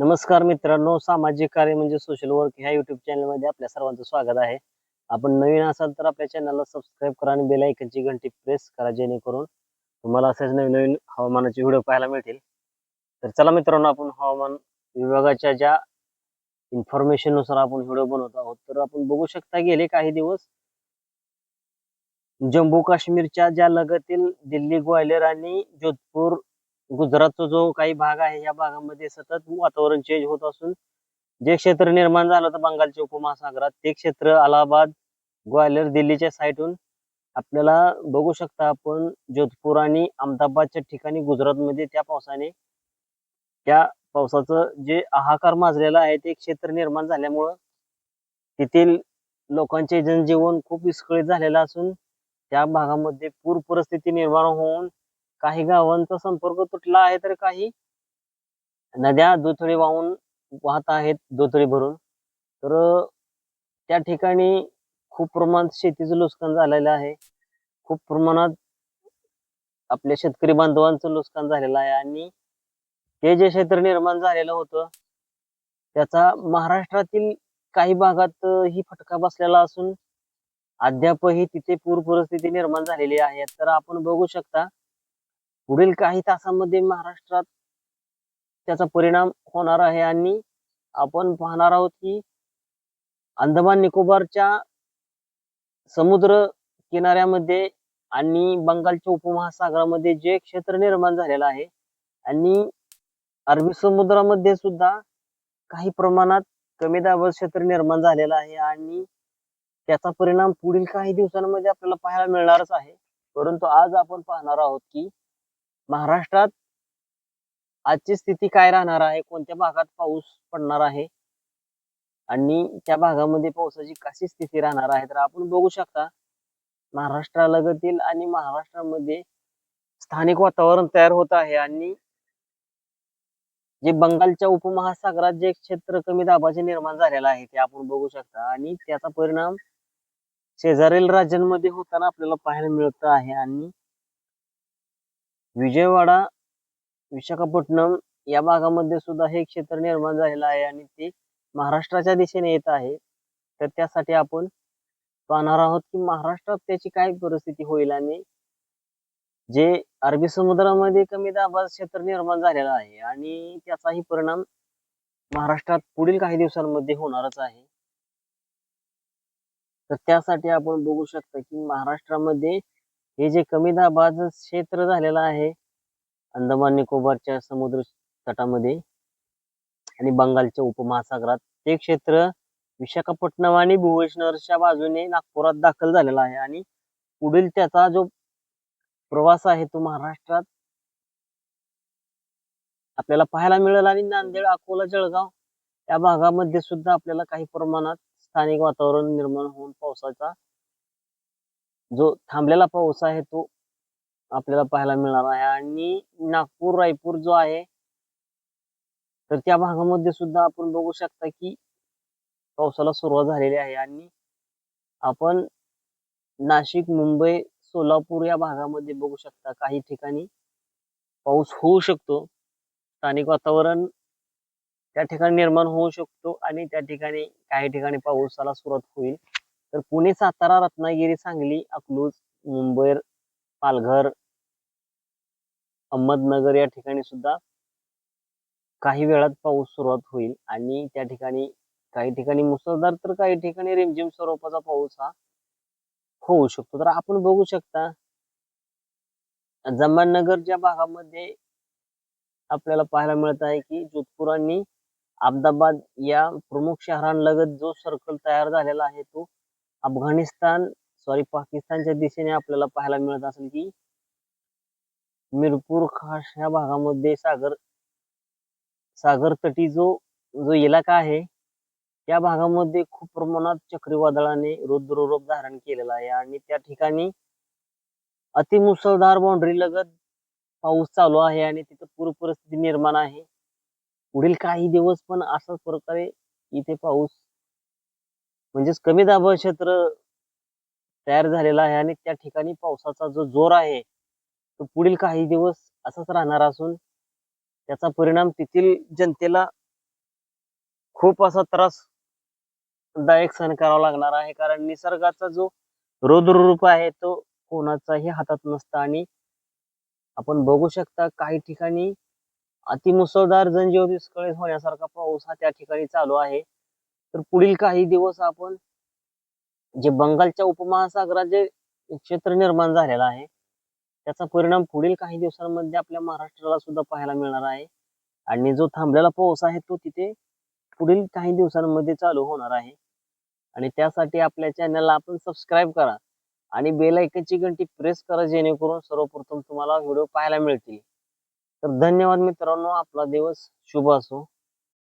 नमस्कार मित्रांनो सामाजिक कार्य म्हणजे सोशल वर्क ह्या युट्यूब चॅनलमध्ये आपल्या सर्वांचं स्वागत आहे. आपण नवीन असाल तर आपल्या चॅनलला सबस्क्राईब करा आणि बेल आयकनची घंटी प्रेस करा जेणेकरून तुम्हाला असेच नवीन नवीन हवामानाचे व्हिडिओ पाहायला मिळतील. तर चला मित्रांनो आपण हवामान विभागाच्या ज्या इन्फॉर्मेशननुसार आपण व्हिडिओ बनवत आहोत तर आपण बघू शकता गेले काही दिवस जम्मू काश्मीरच्या ज्या लगतील दिल्ली ग्वालियर आणि जोधपूर गुजरातचा जो काही भाग आहे या भागामध्ये सतत वातावरण चेंज होत असून जे क्षेत्र निर्माण झालं होतं बंगालच्या उपमहासागरात ते क्षेत्र अलाहाबाद ग्वाल्हेर दिल्लीच्या साईडहून आपल्याला बघू शकता आपण जोधपूर आणि अहमदाबादच्या ठिकाणी गुजरातमध्ये त्या पावसाने त्या पावसाचं जे हाहाकार माजलेला आहे ते क्षेत्र निर्माण झाल्यामुळं तेथील लोकांचे जनजीवन खूप विस्कळीत झालेलं असून त्या भागामध्ये पूर परिस्थिती निर्माण होऊन काही गावांचा संपर्क तुटला आहे तर काही नद्या दुथडी वाहून वाहत आहेत दुथडी भरून. तर त्या ठिकाणी खूप प्रमाणात शेतीचं नुकसान झालेलं आहे. खूप प्रमाणात आपल्या शेतकरी बांधवांचं नुकसान झालेलं आहे आणि ते जे क्षेत्र निर्माण झालेलं होतं त्याचा महाराष्ट्रातील काही भागात ही फटका बसलेला असून अद्यापही तिथे पूर परिस्थिती निर्माण झालेली आहे. तर आपण बघू शकता पुढील काही तासांमध्ये महाराष्ट्रात त्याचा परिणाम होणार आहे आणि आपण पाहणार आहोत की अंदमान निकोबारच्या समुद्र किनाऱ्यामध्ये आणि बंगालच्या उपमहासागरामध्ये जे क्षेत्र निर्माण झालेलं आहे आणि अरबी समुद्रामध्ये सुद्धा काही प्रमाणात कमी दाबाचं क्षेत्र निर्माण झालेलं आहे आणि त्याचा परिणाम पुढील काही दिवसांमध्ये आपल्याला पाहायला मिळणारच आहे. परंतु आज आपण पाहणार आहोत की महाराष्ट्रात आजची स्थिती काय राहणार आहे? कोणत्या भागात पाऊस पडणार आहे? आणि त्या भागामध्ये पावसाची कशी स्थिती राहणार आहे? तर आपण बघू शकता महाराष्ट्रालगतील आणि महाराष्ट्रामध्ये स्थानिक वातावरण तयार होत आहे आणि जे बंगालच्या उपमहासागरात जे क्षेत्र कमी दाबाचे निर्माण झालेलं आहे ते आपण बघू शकता. आणि त्याचा परिणाम शेजारील राज्यांमध्ये होताना आपल्याला पाहायला मिळत आहे आणि विजयवाडा विशाखापट्टणम या भागामध्ये सुद्धा हे क्षेत्र निर्माण झालेलं आहे आणि ते महाराष्ट्राच्या दिशेने येत आहे. तर त्यासाठी आपण पाहणार आहोत की महाराष्ट्रात त्याची काय परिस्थिती होईल आणि जे अरबी समुद्रामध्ये कमी दाबाचं क्षेत्र निर्माण झालेलं आहे आणि त्याचाही परिणाम महाराष्ट्रात पुढील काही दिवसांमध्ये होणारच आहे. तर त्यासाठी आपण बघू शकता की महाराष्ट्रामध्ये हे जे कमी दाबाचं क्षेत्र झालेलं आहे अंदमान निकोबारच्या समुद्र तटामध्ये आणि बंगालच्या उपमहासागरात ते क्षेत्र विशाखापट्टणम आणि भुवनेश्वरच्या बाजूने नागपुरात दाखल झालेला आहे आणि पुढील त्याचा जो प्रवास आहे तो महाराष्ट्रात आपल्याला पाहायला मिळेल आणि नांदेड अकोला जळगाव या भागामध्ये सुद्धा आपल्याला काही प्रमाणात स्थानिक वातावरण निर्माण होऊन पावसाचा जो थांबलेला पाऊस आहे तो आपल्याला पाहायला मिळणार आहे. आणि नागपूर रायपूर जो आहे तर त्या भागामध्ये सुद्धा आपण बघू शकता की पावसाला सुरुवात झालेली आहे. आणि आपण नाशिक मुंबई सोलापूर या भागामध्ये बघू शकता काही ठिकाणी पाऊस होऊ शकतो. स्थानिक वातावरण त्या ठिकाणी निर्माण होऊ शकतो आणि त्या ठिकाणी काही ठिकाणी पावसाला सुरुवात होईल. तर पुणे सातारा रत्नागिरी सांगली अकलूज मुंबई पालघर अहमदनगर या ठिकाणी सुद्धा काही वेळात पाऊस सुरुवात होईल आणि त्या ठिकाणी काही ठिकाणी मुसळधार तर काही ठिकाणी रिमझिम स्वरूपाचा पाऊस हा होऊ शकतो. तर आपण बघू शकता जमाननगरच्या भागामध्ये आपल्याला पाहायला मिळत आहे की जोधपूर आणि अहमदाबाद या प्रमुख शहरांलगत जो सर्कल तयार झालेला आहे तो अफगाणिस्तान सॉरी पाकिस्तानच्या दिशेने आपल्याला पाहायला मिळत असेल की मिरपूर खास या भागामध्ये सागर सागर तटी जो जो इलाका आहे त्या भागामध्ये खूप प्रमाणात चक्रीवादळाने रुद्ररूप धारण केलेला आहे आणि त्या ठिकाणी अतिमुसळधार बाउंड्री लगत पाऊस चालू आहे आणि तिथं पूर परिस्थिती निर्माण आहे. पुढील काही दिवस पण अशाच प्रकारे इथे पाऊस म्हणजेच कमी दाब क्षेत्र तयार झालेला आहे आणि त्या ठिकाणी पावसाचा जो जोर आहे तो पुढील काही दिवस असाच राहणार असून त्याचा परिणाम तेथील जनतेला खूप असा त्रासदायक सहन करावा लागणार आहे. कारण निसर्गाचा जो रुद्ररूप आहे तो कोणाचाही हातात नसता आणि आपण बघू शकता काही ठिकाणी अतिमुसळधार जनजीव विस्कळीत होण्यासारखा पाऊस हा त्या ठिकाणी चालू आहे. तर पुढील काही दिवस आपण जे बंगालच्या उपमहासागरात जे क्षेत्र निर्माण झालेलं आहे त्याचा परिणाम पुढील काही दिवसांमध्ये आपल्या महाराष्ट्राला सुद्धा पाहायला मिळणार आहे. आणि जो थांबलेला पाऊस आहे तो तिथे पुढील काही दिवसांमध्ये चालू होणार आहे. आणि त्यासाठी आपल्या चॅनलला आपण सबस्क्राईब करा आणि बेल आयकनची घंटी प्रेस करा जेणेकरून सर्वप्रथम तुम्हाला व्हिडिओ पाहायला मिळतील. तर धन्यवाद मित्रांनो आपला दिवस शुभ असो.